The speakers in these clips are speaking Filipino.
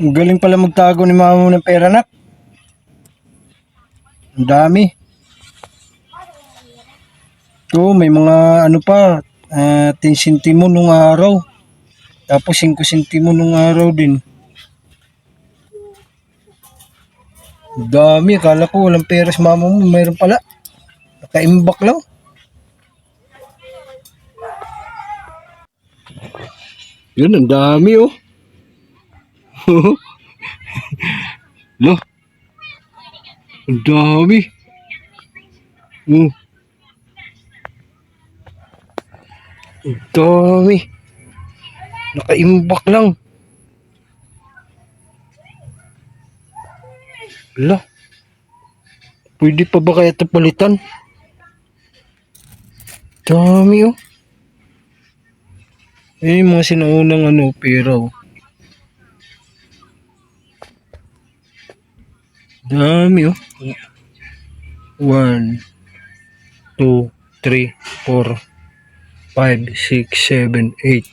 Ang galing pala magtago ni mama mo ng pera nak. Ang dami. Ito, may mga ano pa, ah, 10 sentimo nung araw. Tapos 5 sentimo nung araw din. Ang dami, akala ko walang pera sa mama mo, mayroon pala. Nakaimbak lang. Yun, ang dami oh. Lo. Dami. Oh. Ang dami. Nakaimbak lang. Ala. Pwede pa ba kaya ito palitan? Dami oh. Eh, mga sinaunang ano, pera oh. Dami oh. One, two, three, four, five, six, seven, eight,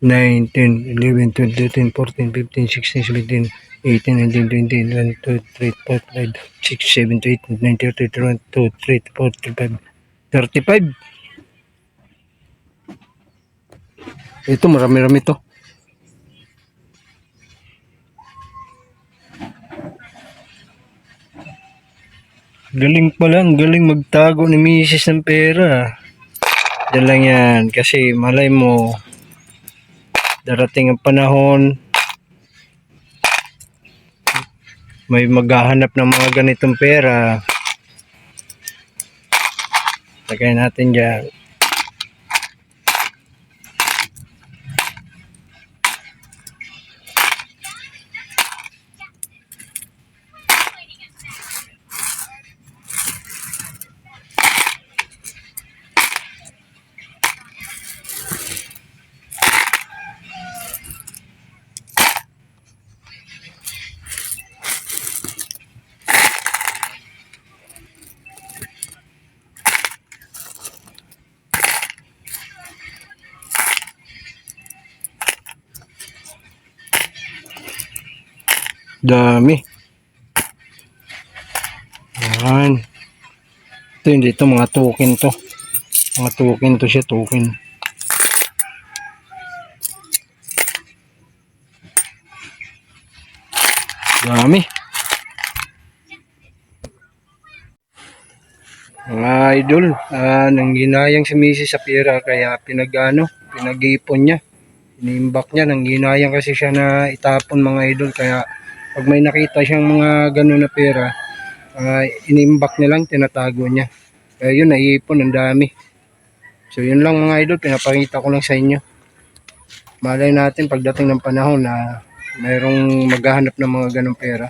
nine, ten, eleven, twelve, thirteen, fourteen, fifteen, sixteen, seventeen, eighteen, nineteen, twenty, one, two, three, four, five, six, seven, eight, nine, thirty, one, two, three, four, five, thirty-five. Ito, marami-rami to. Galing pala, ang galing magtago ni Mrs. ng pera. Yan lang yan, kasi malay mo, darating ang panahon, may maghahanap ng mga ganitong pera. Lagay natin dyan. Dami. Yan. Ito hindi ito mga token to. Mga token to siya token. Dami. Mga idol, ah, nang ginayang si Mrs. sa pera kaya pinagano, pinag-ipon niya. Inimbak niya, nang ginayang kasi siya na itapon mga idol kaya pag may nakita siyang mga gano'n na pera, ah, inimbak niya lang, tinatago niya. Kaya yun, naiipon, ang dami. So yun lang mga idol, pinapakita ko lang sa inyo. Malay natin pagdating ng panahon na mayroong maghahanap ng mga ganong pera.